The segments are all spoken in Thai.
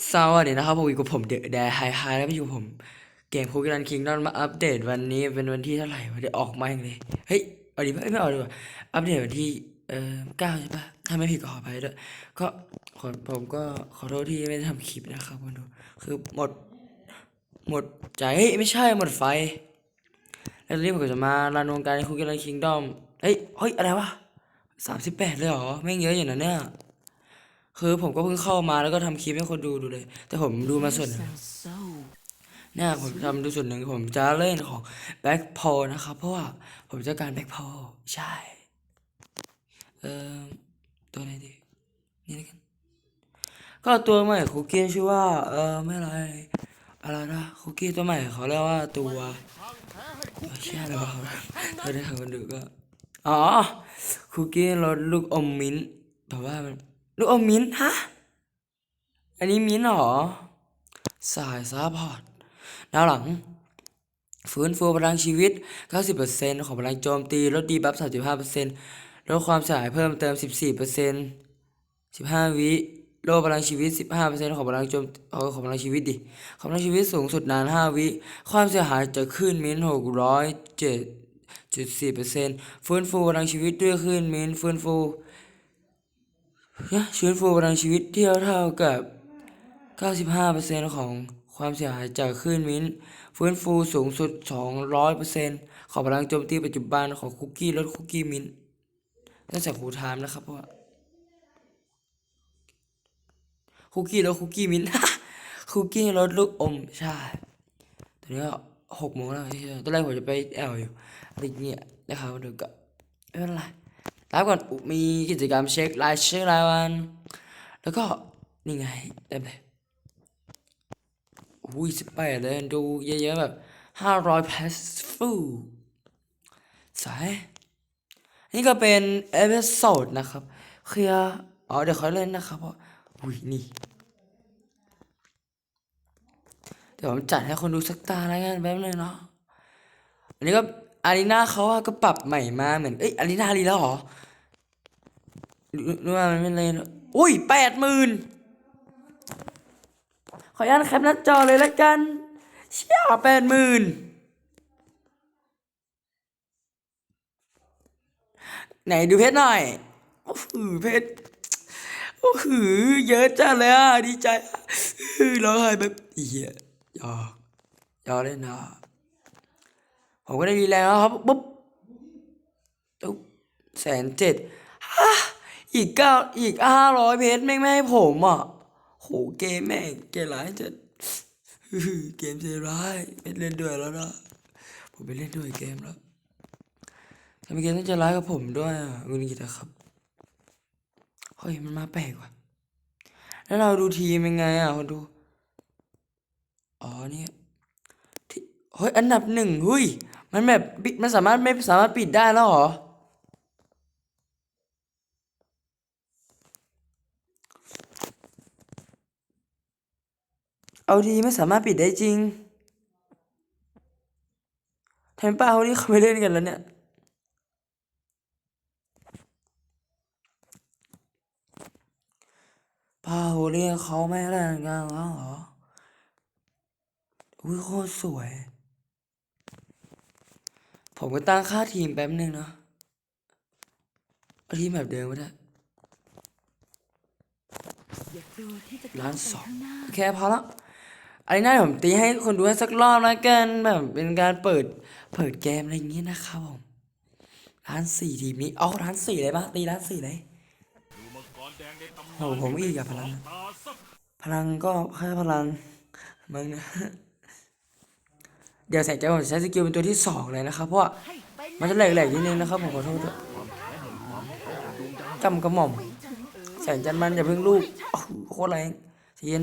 สวัสดีนะครับผมอยู่กับผมเดอะแดไฮไฮแล้วอยู่กับผม เกมคูกิรันคิงดอนมาอัปเดตวันนี้เป็นวันที่เท่าไหร่วันที่ออกมาอย่างเลยเฮ้ยเอาดีป่ะไม่เอาดีกว่าอัปเดตวันที่เอ่อเก้าใช่ปะถ้าไม่ผิดก็ขออภัยด้วยก็ขอผมก็ขอโทษที่ไม่ได้ทำคลิปนะครับคนดูคือหมด หมดใจเฮ้ยไม่ใช่หมดไฟ แล้วตอนนี้ผมจะมารันวงการคูกิรันคิงดอมเฮ้ยเฮ้ยอะไรวะสามสิบแปดเลยเหรอแม่งเยอะอย่างนั้นเนี่ย คือผมก็เพิ่งเข้ามาแล้วก็ทำคลิปให้คนดูดูเลย แต่ผมดูมาส่วนหนึ่งเนี่ยผมทำดูส่วนหนึ่งผมจะเล่นของแบ็คพอนะครับ เพราะว่าผมจะการแบ็คพอใช่ เอ่อตัวไหนดีนี่แล้วกันก็ตัวใหม่คุกกี้ชื่อว่า เออไม่ไรอะไรนะคุกกี้ตัวใหม่เขาเรียกว่าตัวเชื่ออะไรวะเราได้ทำกันดูก็ อ๋อคุกกี้รสลูกอมมิ้นท์แต่ว่ามัน ลูกอมมิ้นฮะ อันนี้มิ้นเหรอ สายซัพอร์ตแนวหลัง ฟื้นฟูพลังชีวิต 90%ของพลังโจมตี ลดดีบัฟ 35%ลดความเสียหายเพิ่มเติม 14% 15 วิโลพลังชีวิต 15%ของพลังโจมเอาของพลังชีวิตดิ ของพลังชีวิตสูงสุดนาน 5 วิ ความเสียหายจะขึ้นมิ้น607จุดสี่เปอร์เซ็นต์ฟื้นฟูพลังชีวิตด้วยขึ้นมิ้นฟื้นฟู นี่ยฟื้นฟูพลังชีวิตเท่าเท่ากับ 95%ของความเสียหายจากคลื่นวินฟื้นฟูสูงสุด 200%ของพลังโจมตีปัจจุบันของคุกกี้ลดคุกกี้มินตั้งแต่คูลไทม์นะครับเพราะว่าคุกกี้ลดคุกกี้มินคุกกี้ลดลูกอมใช่ตอนนี้หกโมงแล้วตอนแรกผมจะไปแอลอยู่อะไรเงี้ยนะครับเดี๋ยวก็ไม่เป็นไร รับก่อนมีกิจกรรมเช็ครายชื่อรายวัน แล้วก็นี่ไงเต็มเลยอุ้ยสิบแปดเลยดูเยอะๆแบบห้าร้อยพาสฟูสายนี่ก็เป็นเอพิโซดนะครับเคลียร์อ๋อเดี๋ยวเขาเล่นนะครับเพราะอุ้ยนี่ เดี๋ยวผมจัดให้คนดูสักตาแล้วกันแป๊บนึงเนาะอันนี้ก็อารีนาเขาก็ปรับใหม่มาเหมือนเอ้ยอารีนารีแล้วเหรอ รู้ว่ามันไม่เลยอุ้ยแปดหมื่นขออนุญาตแคปหน้าจอเลยละกัน เชี่ยแปดหมื่นไหนดูเพชรหน่อย โอ้โหเพชร โอ้โหเยอะจังเลยอะ ดีใจอะอื้อร้องไห้แบบเหี้ยหยอกหยอกเล่นนะผมก็ได้ดีแล้วครับปุ๊บตุ๊บแสนเจ็ดฮะ อีกเก้าอีกห้าร้อยเพชรแม่งไม่ให้ผมอะโหเกมแม่งเกมร้ายจะเกมใจร้ายไม่เล่นด้วยแล้วนะผมไปเล่นด้วยเกมแล้วทำไมเกมต้องใจร้ายกับผมด้วยอะงุนกิตครับเฮ้ยมันมาแปลกว่ะแล้วเราดูทีมยังไงอะคนดูอ๋อเนี่ยที่เฮ้ยอันดับหนึ่งเฮ้ยมันแบบปิดมันสามารถไม่สามารถปิดได้แล้วเหรอ เอาดีไม่สามารถปิดได้จริงแทนป้าเขานี่เขาไม่เล่นกันแล้วเนี่ย ป้าโฮลี่เขาไม่เล่นกันแล้วเหรอ อุ้ยโคตรสวย ผมก็ตั้งค่าทีมแป๊บนึงเนาะเอาทีมแบบเดิมก็ได้อย่ากลัวที่จะล้านก้วไปสองข้างหน้าโอเคพอละ อันนี้น่าผมตีให้คนดูให้สักรอบแล้วกันแบบเป็นการเปิดเปิดเกมอะไรอย่างงี้ยนะครับผมร้านสี่ทีมนี้เอาร้านสี่เลยปะตีร้านสี่เลยโอ้โหผมอีกกับพลัง พลังก็แค่พลังมึงนะเดี๋ยวแสงใจผมใช้สกิลเป็นตัวที่สองเลยนะครับเพราะว่ามันจะแหลกๆนิดนึงนะครับผมขอโทษด้วยจำกระหม่อมแสงจันทร์มันอย่าเพิ่งลูกโอ้โหโคตรแรงใจเย็น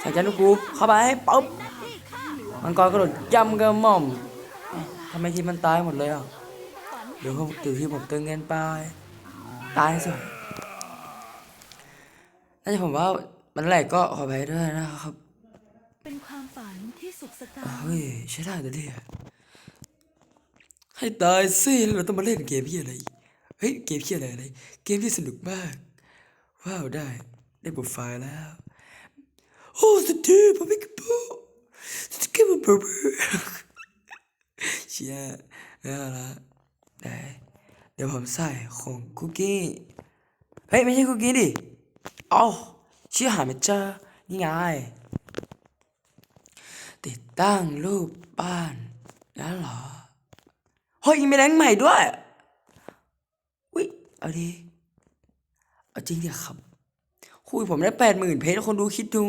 แสงจันลูกกูเข้าไปปุ๊บมังกรกระโดดยำกระหม่อมทำไมทีมมันตายหมดเลยอะเดี๋ยวผมเดี๋ยวที่ผมติมเงินไป ตายสิน่าจะผมว่ามันแหลกก็ขอไปด้วยนะครับ เป็นความฝันที่สุขสตาเฮ้ยใช่ได้แต่เนี่ยให้ตายสิเราต้องมาเล่นเกมพี่อะไร เฮ้ยเกมพี่อะไรอะไร เกมที่สนุกมาก ว้าวได้ได้บทไฟล์แล้ว โอ้สุดที่ผมไม่กระเป๋าสุดที่มันเบอร์เบอร์เชี่ยไม่เอาละได้เดี๋ยวผมใส่ของคุกกี้เฮ้ยไม่ใช่คุกกี้ดิเอ้าชื่อหาไม่เจอนี่ไงติดตั้งรูปบ้านแล้วเหรอเฮ้ยมีแรงใหม่ด้วยวิเอาดีเอาจริงเดี๋ยวครับ คุยผมได้แปดหมื่นเพจคนดูคิดดู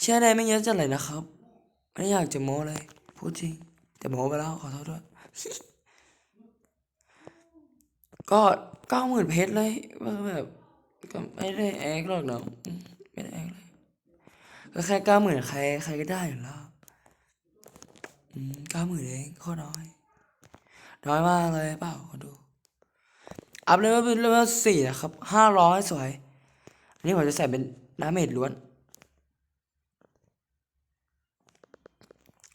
เชื่อได้ไม่เยอะจังเลยนะครับ ไม่อยากจะโม้เลย พูดจริง แต่โม้ไปแล้วขอโทษด้วย ก็เก้าหมื่นเพจเลยว่าแบบก็ไม่ได้แอคหรอกเนาะไม่ได้แอคเลยก็แค่เก้าหมื่นใครใครก็ได้อยู่แล้วอืมเก้าหมื่นเองโคตรน้อย น้อยมากเลยเปล่าคนดู อัพเลเวลเป็นเลเวลสี่นะครับห้าร้อยสวย นี้ผมจะใส่เป็นน้ำเมดล้วน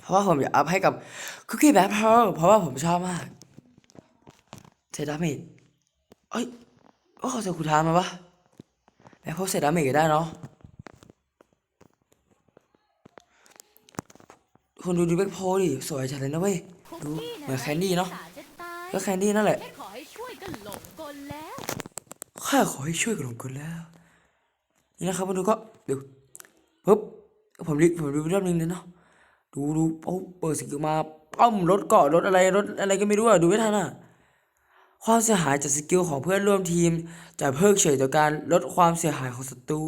เพราะว่าผมอยากอัพให้กับคุกกี้แบทเพลเพราะว่าผมชอบมากเซตดาเมจเอ้ย โอ้เขาใส่คูทานมาปะแบทเพลเซตดาเมจก็ได้เนาะ คนดูดูแบ็คโพลดิ สวยจัดเลยนะเว้ย ดูเหมือนแคนดี้เนาะ ก็แคนดี้นั่นแหละแค่ขอให้ช่วยกันหลงกลแล้ว นี่นะครับมาดูก็ดูปึ๊บผมรีผมดูรอบนึงเลยเนาะดูดูโอ้เปิดสกิลมาป้อมรถเกาะรถอะไรรถอะไรก็ไม่รู้อะดูไม่ทันอะความเสียหายจากสกิลของเพื่อนร่วมทีม จะเพิกเฉยต่อการลดความเสียหายของศัตรู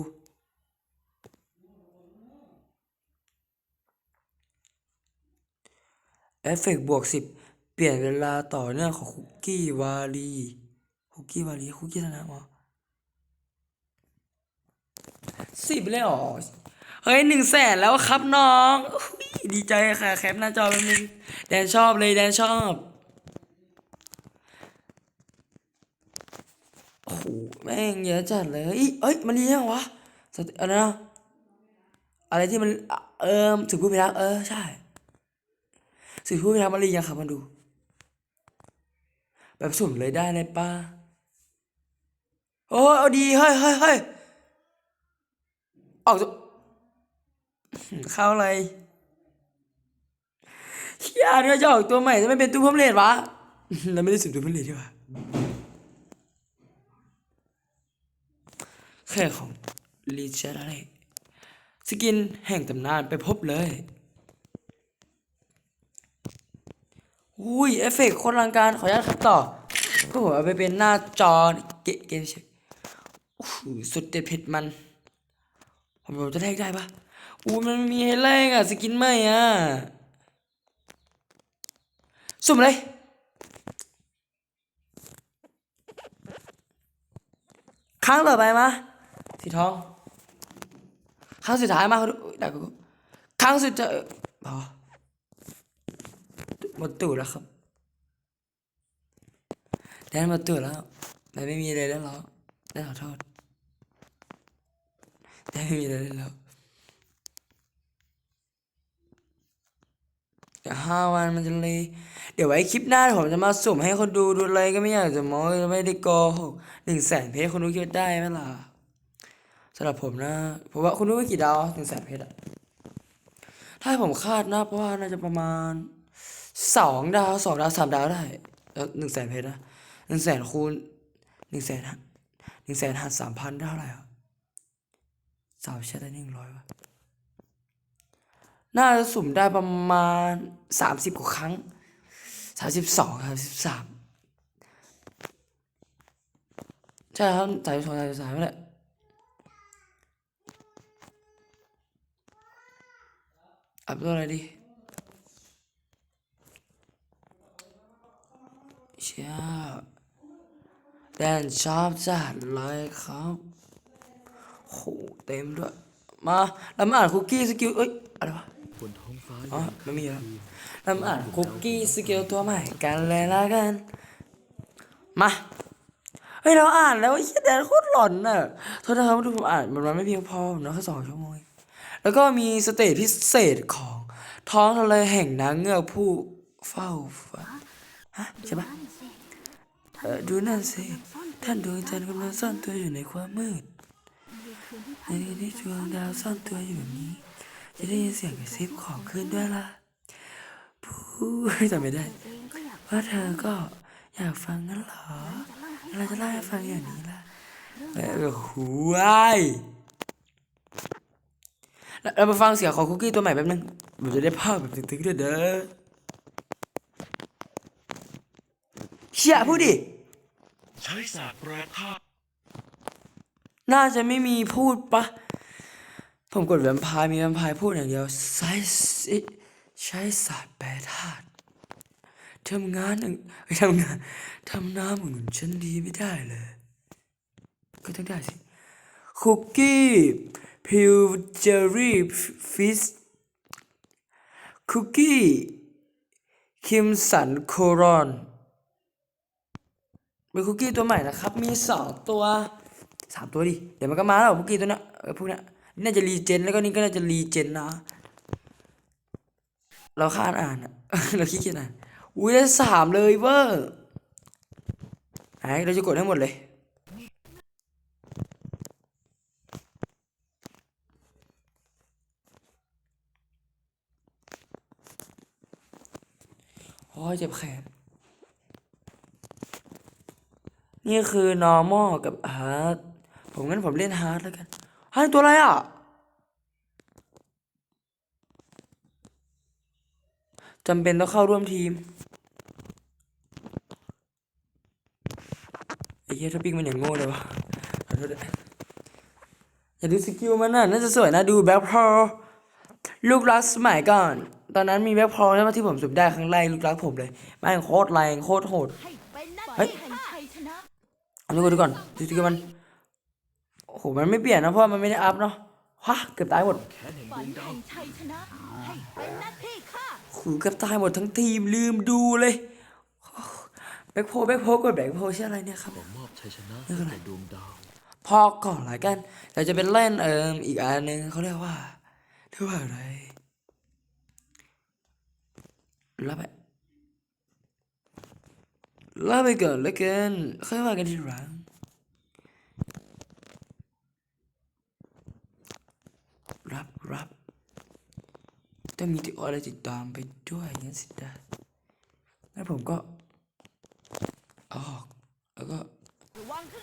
เอฟเฟกต์บวกสิบเปลี่ยนเวลาต่อเนื่องของคุกกี้วาลีคุกกี้วาลีคุกกี้ธนามอ สิบเลยเหรอ เฮ้ยหนึ่งแสนแล้วครับน้องอดีใจค่ะ แคปหน้าจอแป๊บนึงแดนชอบเลยแดนชอบโอ้โหแม่งเยอะจัดเลยเอ้ยเอ้ยมันเรียงวะสเตอะไรนะอะไรที่มันเออถึงพูดไปแล้วเออใช่ถึงพูดไปแล้วมันเรียงครับมันดู แบบสุ่มเลยได้เลยป้าโอ้ยเอาดีเฮ้ยเฮ้ยเฮ้ย ออกจากเข้าอะไรเฮียเดี๋ยวจะออกตัวใหม่จะไม่เป็นตู้เพิ่มเลทวะเราไม่ได้สุ่มตู้เพิ่มเลทดีกว่าแค่ของลีเชอะไรสกินแห่งตำนานไปพบเลยอุ้ยเอฟเฟกต์โคนอลังการขออนุญาตครับต่อก็ผมเอาไปเป็นหน้าจอเกะเกมเฉยโอ้โหสุดเด็ดเผ็ดมัน ผมจะแลกได้ปะอู้มันมีให้แลกอะสกินใหม่อะสุ่มเลยครั้งต่อไปมาสีทอง ครั้งสุดท้ายมาอุ๊ยได้กูครั้งสุดท้ายพอหมดตูดแล้วครับแดนหมดตูดแล้วแต่ไม่มีอะไรแล้วหรอได้ขอโทษ ได้ไม่มีอะไรเล่นแล้วเดี๋ยวห้าวันมันจะเลย เดี๋ยวไว้คลิปหน้าผมจะมาสุ่มให้คนดูดูอะไรก็ไม่อยากจะโม้ไม่ได้โกหกหนึ่งแสนเพจคนดูคิดว่าได้ไหมล่ะสำหรับผมนะผมว่าคุณดูไม่กี่ดาวหนึ่งแสนเพจอะถ้าผมคาดนะ เพราะว่าน่าจะประมาณสองดาวสองดาวสามดาวได้แล้วหนึ่งแสนเพจนะหนึ่งแสนคูณหนึ่งแสนหนึ่งแสนหักสามพันได้เท่าไหร่ สาวแชทได้หนึ่งร้อยวะน่าจะสุ่มได้ประมาณสามสิบกว่าครั้งสามสิบสองสามสิบสามใช่ครับสามสิบสองสามสิบสามแหละอัพตัวอะไรดีเชี่ยแดนชอบจัดเลยครับ โหเต็มด้วย มาเรามาอ่านคุกกี้สกิลเอ้ยอะไรวะบนท้องฟ้าอ๋อไม่มีแล้วเรามาอ่านคุกกี้สกิลตัวใหม่กันเลยละกัน มาเฮ้ยเราอ่านแล้วไอ้เหี้ยแดนโคตรหลอนน่ะโทษนะครับที่ผมอ่านมันไม่เพียงพอผมนะแค่สองชั่วโมงแล้วก็มีสเตจพิเศษของท้องทะเลแห่งนางเงือกผู้เฝ้าฟ้าฮะใช่ปะดูนั่นสิ ท่านดวงจันทร์กำลังซ่อนตัวอยู่ในความมืด ในที่ที่ดวงดาวซ่อนตัวอยู่แบบนี้ จะได้ยินเสียงกระซิบของขึ้นด้วยล่ะพูดจำไม่ได้เองก็อยากว่าเธอก็อยากฟังงั้นเหรอ เราจะเล่าให้ฟังอย่างนี้ล่ะเออหูวายแล้วเรามาฟังเสียงของคุกกี้ตัวใหม่แป๊บนึงผมจะได้ภาพแบบตึกๆด้อเด้อเชี่ยพูดดิ ใช้ศาสตร์แปรธาตุ น่าจะไม่มีพูดปะ ผมกดแวมพร์มีแวมพร์พูดอย่างเดียวใช้สิใช้ศาสตร์แปรธาตุทำงานหนึ่งทำงานทำน้ำเหมือนฉันดีไม่ได้เลย ก็ต้องได้สิคุกกี้พิวเจอรี่ฟิสคุกกี้ คิมสันโครอนเป็นคุกกี้ตัวใหม่นะครับ มีสองตัว สามตัวดิ เดี๋ยวมันก็มาแล้วคุกกี้ตัวเนี้ยพวกเนี้ยนี่น่าจะรีเจนแล้วก็นี่ก็น่าจะรีเจนนะ เราคาดอ่านเราขี้เกียจอ่านอุ้ยได้สามเลยเวอร์ไหนเราจะกดให้หมดเลยโอ้ยเจ็บแขน นี่คือ normal กับ hard ผมงั้นผมเล่น hard แล้วกันฮาร์ดตัวอะไรอะ จำเป็นต้องเข้าร่วมทีมไอ้เหี้ยถ้าปิ้งมันอย่างโง่เลยวะขอโทษด้วยอย่าดูสกิลมันน่ะน่าจะสวยนะดูแบ็คพอลูกรักสมัยก่อน ตอนนั้นมีแบ็คพอใช่ไหมที่ผมสุดได้ครั้งแรกลูกรักผมเลยแม่งโคตรแรงโคตรโหดเฮ้ยเอาดูก่อนดูสกิลมัน โอ้โหมันไม่เปลี่ยนนะเพราะมันไม่ได้อัพเนาะฮะเกือบตายหมดแขนแห่งฝันแห่งชัยชนะให้เป็นหน้าที่ข้าหูเกือบตายหมดทั้งทีมลืมดูเลยแบ็คโพแบ็คโพกดแบ็คโพชื่อะไรเนี่ยครับมอบชัยชนะให้ดวงดาวพอก่อนละกันเราจะเป็นเล่นเอิมอีกอันหนึ่งเขาเรียกว่าเรียกว่าอะไรรับไปรับไปก่อนละกันค่อยว่ากันทีหลังรับรับ ต้องมีที่อะไรติดตามไปด้วยงั้นสินะงั้นผมก็เอาออกแล้วก็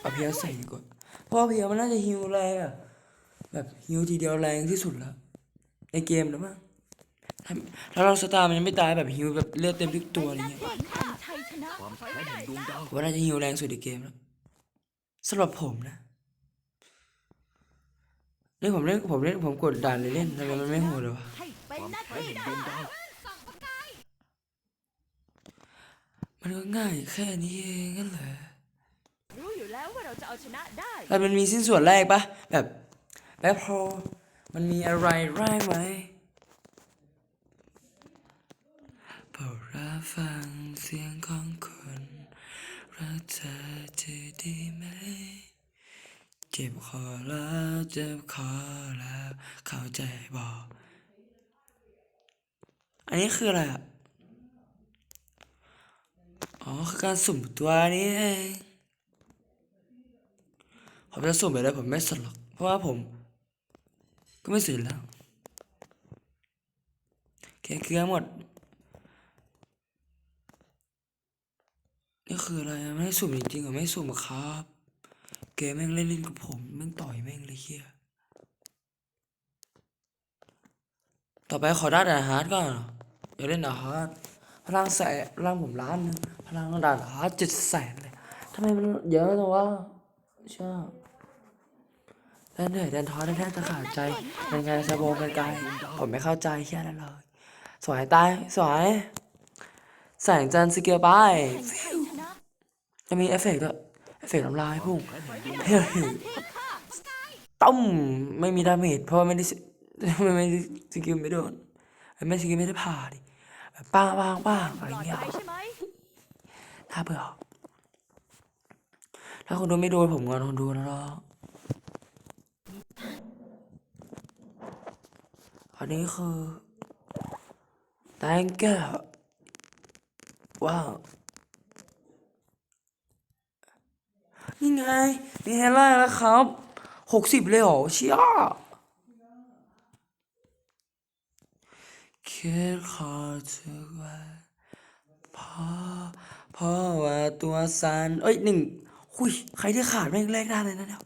เอาเพียวใส่ดีกว่าเพราะว่าเพียวมันน่าจะฮิวแรงอะแบบฮิวทีเดียวแรงที่สุดแล้วในเกมแล้วมั้งถ้าถ้าเราสตาร์มันยังไม่ตายแบบฮิวแบบเลือดเต็มทุกตัวอะไรเงี้ยฝันน่าวผมว่าน่าจะฮิวแรงสุดในเกมแล้วสำหรับผมนะนี่ผมเล่นผมเล่นผมกดด่านเลยเล่นทำไมมันไม่โหดเลยวะให้เป็น ความหน้าแค้นที่แห่งดข้าวงดาวมันก็ง่ายแค่นี้เองงั้นเหรอรู้อยู่แล้วว่าเราจะเอาชนะได้ แต่มันมีสิ้นส่วนแรกปะแบบแบบพอมันมีอะไรแรกไหมโปรดรับฟังเสียงของคนรักเธอจะดีไหม เจ็บคอแล้วเจ็บคอแล้วเข้าใจบอก อันนี้คืออะไรอ๋อคือการสุ่มตัวนี้เองผมจะสุ่มไปเลยผมไม่สนหรอก เพราะว่าผม ก็ไม่สนแล้วแค่เคลียร์หมด นี่คืออะไรไม่ได้สุ่มจริงๆหรอไม่สุ่มครับเกมแม่งเล่นเล่นกับผมแม่งต่อยแม่งเลยเฮียต่อไปขอด้แต่ฮาร์ดก่อน อย่าเล่นแต่ฮาร์ดพลังแสนพลังผมล้านนึงพลังดานฮาร์ดเจ็ดแสนเลยทำไมมันเยอะจังวะชอบเดินเหนื่อยเดินท้อเดินแทบจะขาดใจเป็นไงสะโบงเป็นไกลผมไม่เข้าใจแค่นั้นเลยสวยตายสวยแสงจันทร์สเกิลไปแห่งชัยจะมีเอฟเฟกต์ด้วยเอฟเฟกต์น้ำลายพุ่งเฮ้ยต้มไม่มีดาเมจเพราะว่าไม่ได้สไม่ไม่สกิลไม่โดนไม่สกิลไม่ได้ผ่าดิ บบป้างป้างป้างอะไรปลอดเงี้ยภัยใช่ไหมถ้าเบื่อถ้าคนดูไม่โดนผมงอนคนดูนะเนาะอันนี้คือ thank you ว้าวนี่ไงมีไฮไลท์แล้วครับหกสิบเลยเหรอเชี่ย แค่ขอเธอไว้พ่อพ่อว่าตัวสันเอ้ยหนึ่งหุยใครที่ขาดแม่งแรกได้เลยนะเนี่ย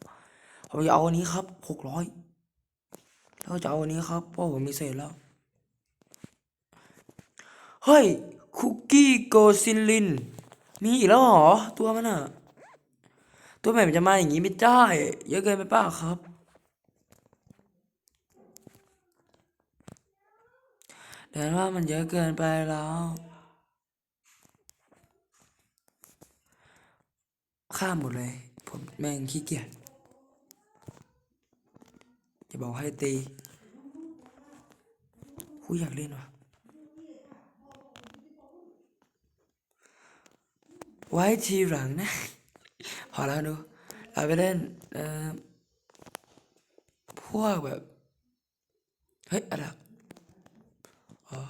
ผมจะเอาอันนี้ครับหกร้อยแล้วจะเอาอันนี้ครับเพราะผมมีเศษแล้ว เฮ้ย คุกกี้โกซิลลิน มีอีกแล้วเหรอ ตัวมันอะตัวใหม่มันจะมาอย่างนี้ไม่ได้ เยอะเกินไปป่าครับ เดี๋ยวว่ามันเยอะเกินไปแล้ว ข้ามหมดเลย ผมแม่งขี้เกียจจะบอกให้ตีกูอยากเล่นว่ะ ไว้ทีหลังนะ พอแล้วดู เราไปเล่นเอ่อพวกแบบ เฮ้ยอะไรอะอ๋อ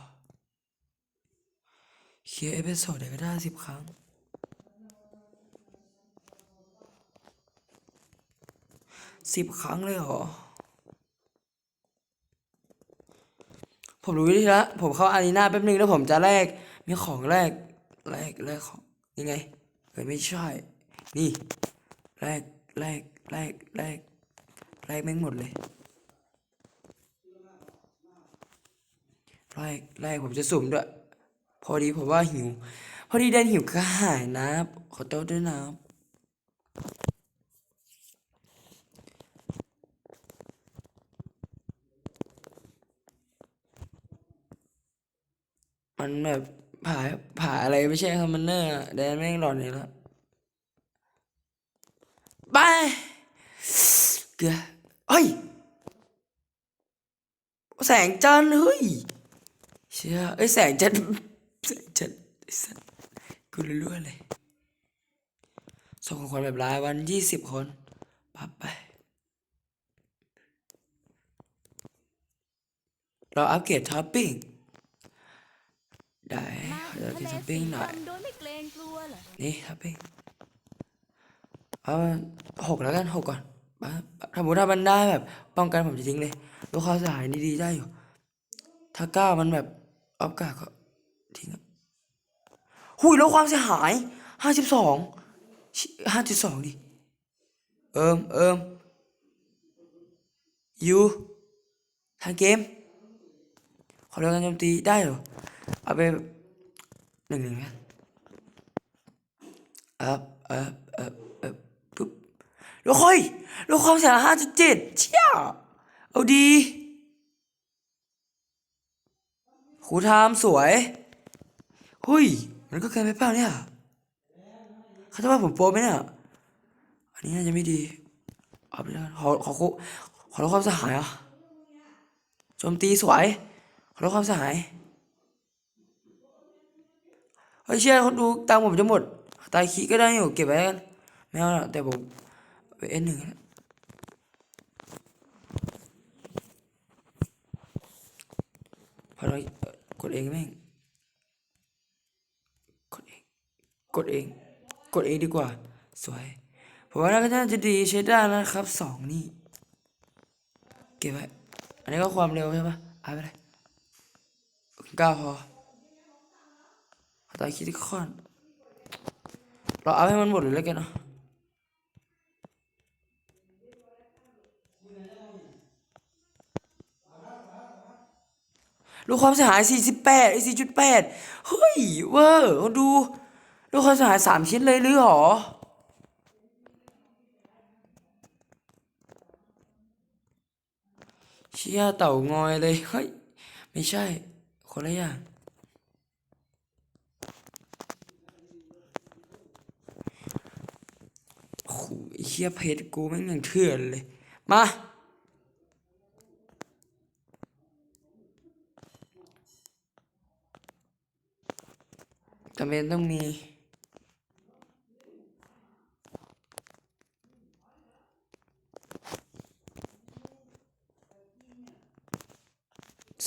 เค ลียร์เอพิโซดเดี๋ยวก็ได้สิบครั้ง สิบครั้งเลยเหรอ ผมรู้วิธีละ ผมเข้าอารีนาแป๊บนึงแล้วผมจะแลก มีของแลก แลกแลกของยังไงเฮ้ยไม่ใช่ นี่ แลกแลกแลกแลกแลกแม่งหมดเลยแลกแลกผมจะสุ่มด้วย พอดีผมว่าหิว พอดีเดินหิวก็หายนะ ขอโทษด้วยนะมันแบบผ่าผ่าอะไรไม่ใช่ครับมันเนอร์แดนแม่งหลอนอีกแล้วไปเกือเฮ้ย แสงจันทร์เฮ้ย เชื่อไอ้แสงจันทร์ สัสกูรู้ๆเลยส่งของขวัญแบบรายวันยี่สิบคนปั๊บไป เราอัปเกรดท็อปปิ้ง ได้เดี๋ยวทะกินเลท็อปปิ้งหน่อย นี่ท็อปปิ้ง เอาหกแล้วกันหกก่อนถ้าสมมติถ้ามันได้แบบ ป้องกันผมจะทิ้งเลยลูกค้าสหายดีๆได้อยู่ ถ้าเก้ามันแบบออฟกาก็ทิ้งอะ หุยแล้วความเสียหายห้าสิบสองห้าจุดสองดิ เอิมเอิมยูทางเกม ขอเรียกการโจมตีได้เหรอ เอาไปหนึ่งหนึ่งกันอัพอัพอัพอัพปุ๊บแล้วค่อยแล้วความเสียหายห้าจุดเจ็ดเชี่ยเอาดีครูทามสวย หุย มันก็เกินไปเปล่าเนี่ยเขาจะว่าผมโปรไหมเนี่ยอันนี้น่าจะไม่ดีเอาไปแล้วกันขอขอคุขอลดความเสียหายอะโจมตีสวยขอลดความเสียหายเฮ้ยเชี่ยคนดูตังผมจะหมด ตายคีก็ได้อยู่เก็บไว้กันไม่เอาละแต่ผมไปเอ็นหนึ่งพอเรากดเองแม่ง กดเอง กดเอง กดเองดีกว่า สวยผมว่าน่าจะดีใช้ได้นะครับสองนี่ เก็บไว้ อันนี้ก็ความเร็วใช่ปะเอาไปเลยเก้าพอตายคิดที่คอน เราเอาให้มันหมดเลยแล้วกันเนาะลูกความเสียหาย 48ไอ้4.8 เฮ้ย เวอร์คน ดูลูกความเสียหาย3ชิ้นเลยหรือหรอเชี่ยเต่างอยเลยเฮ้ยไม่ใช่ คนละอย่างโอ้โหไอ้เชี่ยเพชรกูแม่งอย่างเถื่อนเลย มาจำเป็นต้องมี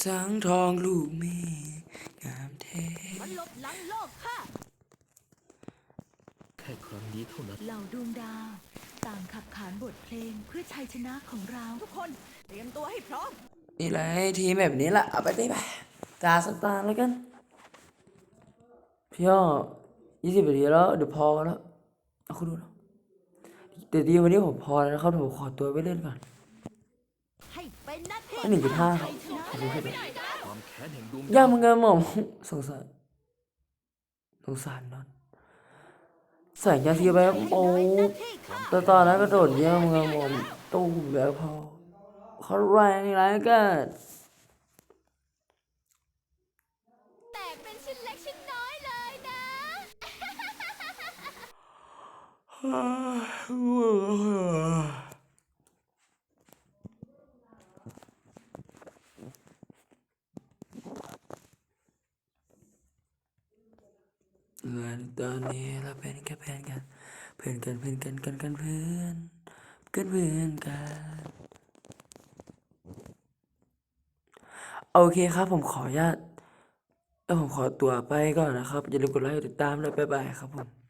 สังทองลูกแม่งามแท้มันหลบหลังโลกค่ะแค่ครั้งนี้เท่านั้นเหล่าดวงดาวต่างขับขานบทเพลงเพื่อชัยชนะของเราทุกคนเตรียมตัวให้พร้อมนี่แหละทีมแบบนี้แหละเอาไปได้ไปตาสตาร์แล้วกันพี่อ้อยี่สิบนาทีแล้วเดี๋ยวพอกันแล้วเอาคุณดูนะแต่ดีวันนี้ผมพอแล้วนะครับเดี๋ยวผมขอตัวไปเล่นก่อนให้เป็นหน้าที่อันหนึ่งจุดห้าชัยชนะขอบคุณครับ ความแค้นแห่งดวงย่าดาวมึงเงินหม่อมสงสารสงสารนอนใส่ยาทีไปโอ้ตอนตอนนั้นก็โดดเยี่ยมเงินหม่อมตู้มแบบพอเขาแรงไรกันแต่เป็นชิ้นเล็กชิ้นน้อยเลยนะ เงินตอนนี้เราเป็นแค่เพื่อนกันเพื่อนกันเพื่อนกันกันกันเพื่อนกันเพื่อนกันโอเคครับ ผมขออนุญาตแล้วผมขอตัวไปก่อนนะครับอย่าลืมกดไลค์กดติดตามแลยบ๊ายบายครับผม